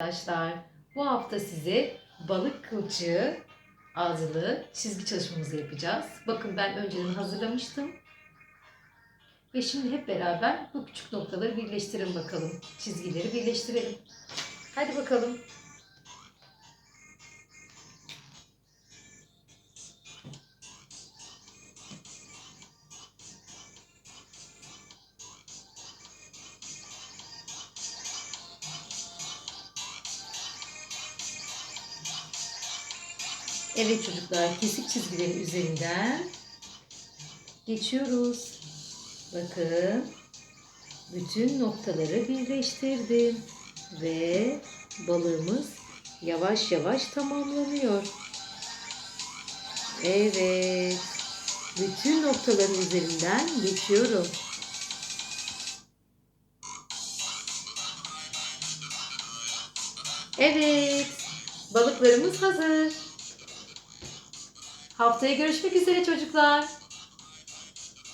Arkadaşlar bu hafta size balık kılçığı ağzılı çizgi çalışmamızı yapacağız. Bakın ben önceden hazırlamıştım. Ve şimdi hep beraber bu küçük noktaları birleştirelim bakalım. Çizgileri birleştirelim. Hadi bakalım. Evet çocuklar kesik çizgilerin üzerinden geçiyoruz. Bakın bütün noktaları birleştirdim ve balığımız yavaş yavaş tamamlanıyor. Evet. Bütün noktaların üzerinden geçiyorum. Evet. Balıklarımız hazır. Haftaya görüşmek üzere çocuklar.